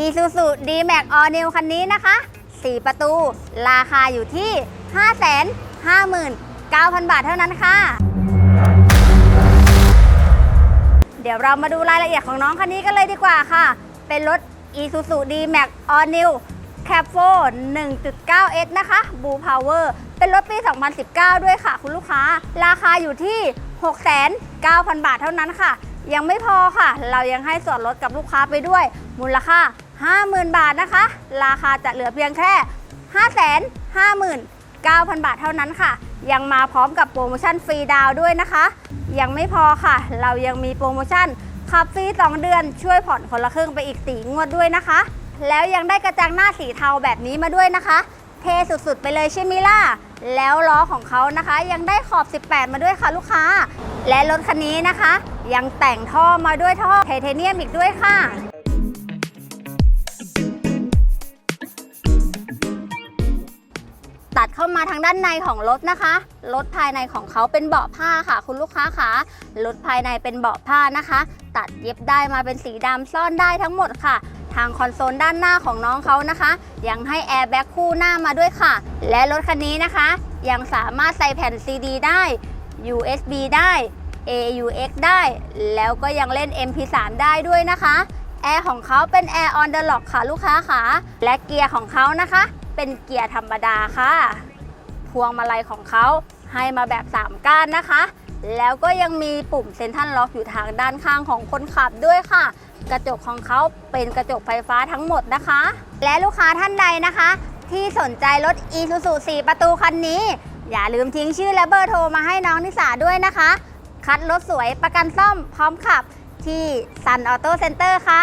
Isuzu D-Max All New คันนี้นะคะ 4 ประตู ราคาอยู่ที่ 559,000 บาทเท่านั้นค่ะ เดี๋ยวเรามาดูรายละเอียดของน้องคันนี้กันเลยดีกว่าค่ะ เป็นรถ Isuzu D-Max All New Cap 4 1.9S นะคะ Blue Power เป็นรถปี 2019 ด้วยค่ะคุณลูกค้า ราคาอยู่ที่ 6,900บาทเท่านั้นค่ะ ยังไม่พอค่ะ เรายังให้ส่วนลดกับลูกค้าไปด้วย มูลค่า 50,000 บาทนะคะ ราคาจะเหลือเพียงแค่ 559,000 บาทเท่านั้นค่ะ ยังมาพร้อมกับโปรโมชั่นฟรีดาวด้วยนะคะ ยังไม่พอค่ะ เรายังมีโปรโมชั่นขับฟรี 2 เดือนช่วยผ่อนคนละครึ่งไปอีกสีงวดด้วยนะคะ แล้วยังได้กระจังหน้าสีเทาแบบนี้มาด้วยนะคะ เทสุดๆ ไปเลยใช่ไหมล่ะ แล้วล้อของเขานะคะ ยังได้ขอบ 18 มาด้วยค่ะลูกค้า และรถคันนี้นะคะ ยังแต่งท่อมาด้วยท่อไทเทเนียมอีกด้วยค่ะ ตัดเข้ามาทางด้านในของรถนะคะ รถภายในของเขาเป็นเบาะผ้าค่ะ คุณลูกค้าคะรถภายในเป็นเบาะผ้านะคะ ตัดเย็บได้มาเป็นสีดำซ่อนได้ทั้งหมดค่ะ ทางคอนโซลด้านหน้าของน้องเขานะคะ ยังให้แอร์แบ็กคู่หน้ามาด้วยค่ะ และรถคันนี้นะคะ ยังสามารถใส่แผ่น CD ได้ USB ได้ AUX ได้ แล้วก็ยังเล่น MP3 ได้ด้วยนะคะ แอร์ของเขาเป็นแอร์ออนเดอะล็อกค่ะลูกค้าค่ะ และเกียร์ของเขานะคะ เป็นเกียร์ธรรมดาค่ะ พวงมาลัยของเขาให้มาแบบ 3 ก้านนะคะ แล้วก็ยังมีปุ่มเซ็นทรัลล็อกอยู่ทางด้านข้างของคนขับด้วยค่ะ กระจกของเขาเป็นกระจกไฟฟ้าทั้งหมดนะคะ และลูกค้าท่านใดนะคะ ที่สนใจรถ Isuzu 4 ประตูคันนี้ อย่าลืมทิ้งชื่อและเบอร์โทรมาให้น้องนิสาด้วยนะคะ คัดรถสวยประกันซ่อมพร้อมขับที่ Sun Auto Center ค่ะ